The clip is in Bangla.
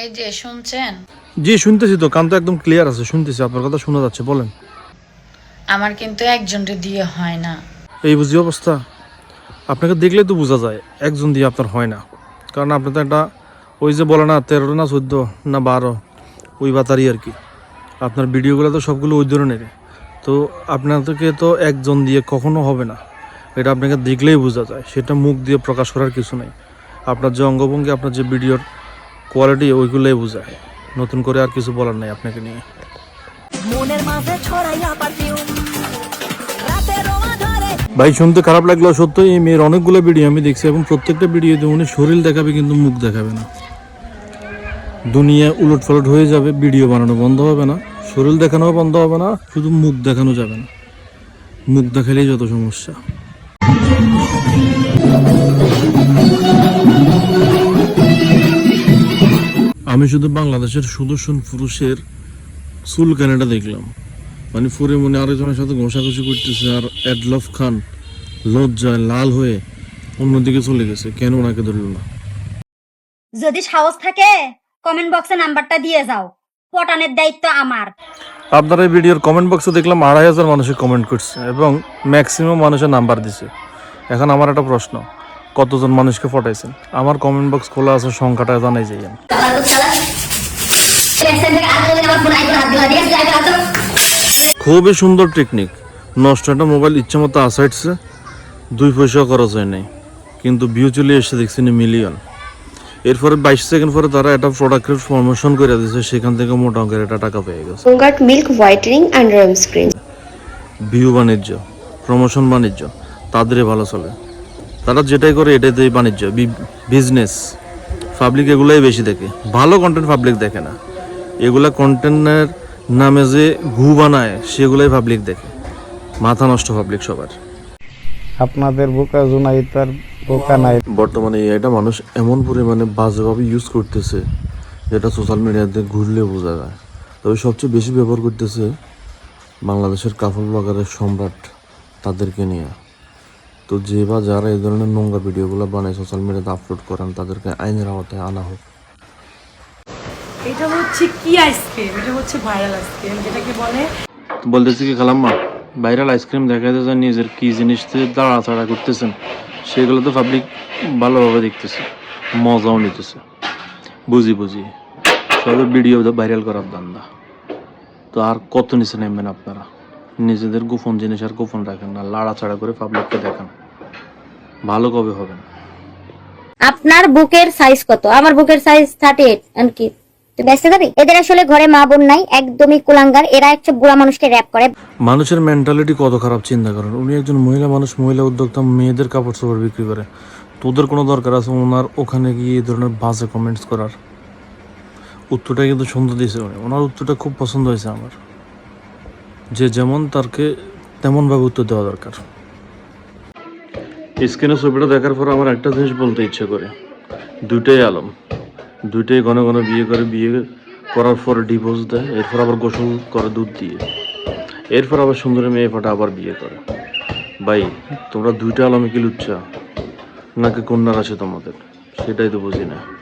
এই যে শুনছেন? জি শুনতেছি তো কান তো একদম ক্লিয়ার আছে শুনতেছি আপনার কথা শোনা যাচ্ছে বলেন। আমার কিন্তু একজনকে দিয়ে হয় না। এই বুঝি অবস্থা? আপনাকে দেখলে তো বোঝা যায় একজন দিয়ে আপনার হয় না। কারণ আপনি তো একটা ওই যে বলে না তেরো না চোদ্দ না বারো ওই বাতারি আর কি। আপনার ভিডিওগুলো তো সবগুলো ওই ধরনের তো আপনাদেরকে তো একজন দিয়ে কখনো হবে না। এটা আপনাকে দেখলেই বোঝা যায় সেটা মুখ দিয়ে প্রকাশ করার কিছু নেই। আপনার যে অঙ্গভঙ্গি আপনার যে ভিডিওর কোয়ালিটি ওইগুলোই বোঝায়। নতুন করে আর কিছু বলার নেই আপনাকে নিয়ে। মনের মাঝে ছড়াইয়া পারফিউম। ভাই শুনতে খারাপ লাগল সত্য এই মেয়ের অনেকগুলো ভিডিও আমি দেখছি এবং প্রত্যেকটা ভিডিওতে উনি শরীর দেখাবে কিন্তু মুখ দেখাবে না। দুনিয়া উলট পালট হয়ে যাবে ভিডিও বানানো বন্ধ হবে না শরীর দেখানো বন্ধ হবে না শুধু মুখ দেখানো যাবে না। মুখ দেখালেই যত সমস্যা। আমি শুধু বাংলাদেশের সুদর্শন পুরুষের চুল কানাটা দেখলাম। মানে ফুরে মনে আরেকজনের সাথে ঘষাঘষি করতেছে আর এডলফ খান লজ্জায় লাল হয়ে অন্যদিকে চলে গেছে। কেন ওনাকে ধরল না? যদি সাহস থাকে কমেন্ট বক্সে নাম্বারটা দিয়ে যাও। পটানের দায়িত্ব আমার। আপনার এই ভিডিওর কমেন্ট বক্সে দেখলাম আড়াই হাজার মানুষে কমেন্ট করছে এবং ম্যাক্সিমাম মানুষের নাম্বার দিছে। এখন আমার একটা প্রশ্ন কতজন মানুষকে ফটাইছেন? আমার কমেন্ট বক্স খোলা আছে সংখ্যাটা জানাই যাই খুবই সুন্দর টেকনিক নষ্ট একটা মোবাইল ইচ্ছে মতো আসাইটছে দুই পয়সা খরচ হয় নাই। কিন্তু ভিউ চলে এসে দেখছি মিলিয়ন এরপরে বাইশ সেকেন্ড পরে তারা একটা প্রোডাক্টের প্রমোশন করে দিয়েছে সেখান থেকে মোটা অঙ্কের একটা টাকা পেয়ে গেছে. ভিউ বাণিজ্য প্রমোশন বাণিজ্য তাদেরই ভালো চলে। তারা যেটাই করে এটাই এটাতেই বাণিজ্য বিজনেস পাবলিক এগুলাই বেশি দেখে। ভালো কন্টেন্ট পাবলিক দেখে না। এগুলা কন্টেন্টের নামে যে ঘু বানায় সেগুলাই পাবলিক দেখে। মাথা নষ্ট পাবলিক সবার। আপনাদের বোকা জুনাইতার বোকা নাই। বর্তমানে এটা মানুষ এমন পরিমাণে বাজেভাবে ইউজ করতেছে যেটা সোশ্যাল মিডিয়াতে ঘুরলে বোঝা যায়। তবে সবচেয়ে বেশি ব্যবহার করতেছে বাংলাদেশের কাপড় ব্লগারের সম্রাট তাদেরকে নিয়ে। তো যে বা যারা এই ধরনের নোংরা ভিডিওগুলো বানায় সোশ্যাল মিডিয়াতে আপলোড করেন তাদেরকে আইনের আওতায় আনা হোক। এটা হচ্ছে কি আইসক্রিম? এটা হচ্ছে ভাইরাল আইসক্রিম যেটাকে বলে বলতেছি কি খালাম্মা ভাইরাল আইসক্রিম দেখাতে যায় নিজের কি জিনিস দাঁড়াচাড়া করতেছেন সেগুলো তো পাবলিক ভালোভাবে দেখতেছে মজাও নিতেছে। বুঝি বুঝি। সবে ভিডিও ভাইরাল করার দান্দা তো আর কত নিচে নেবেন আপনারা? নিজেদের গোপন জিনিস আর গোপন রাখেন না লাড়াচাড়া করে পাবলিককে দেখান। ভালো কবে হবেন আপনার বুকের সাইজ কত? আমার বুকের সাইজ থার্টি এইট কি? ব্যস্ত যাবি? এদের আসলে ঘরে মা বোন নাই একদমই কুলাঙ্গার। এরা একটা বুড়া মানুষকে র্যাপ করে। মানুষের মেন্টালিটি কত খারাপ চিন্তা করেন। উনি একজন মহিলা মানুষ মহিলা উদ্যোক্তা মেয়েদের কাপড় চোপড় বিক্রি করে। তোদের কোনো দরকার আছে? ওনার ওখানে গিয়ে এই ধরনের বাজে কমেন্টস করার। উত্তরটা কিন্তু সুন্দর দিয়েছে উনি। ওনার উত্তরটা খুব পছন্দ হয়েছে আমার। যে যেমন তারকে তেমনভাবে উত্তর দেওয়া দরকার। স্ক্রিনে ছবিটা দেখার পর আমার একটা জিনিস বলতে ইচ্ছে করে। দুইটাই আলম। দুইটাই ঘন ঘন বিয়ে করে, বিয়ে করার পর ডিভোর্স দেয়, এরপর আবার গোসল করে, দুধ দিয়ে। এরপর আবার সুন্দরী মেয়ে ফাটা আবার বিয়ে করে। ভাই, তোমরা দুইটা আলমে কি লুচ্ছা নাকি কন্যার আছে তোমাদের? সেটাই তো বুঝি না।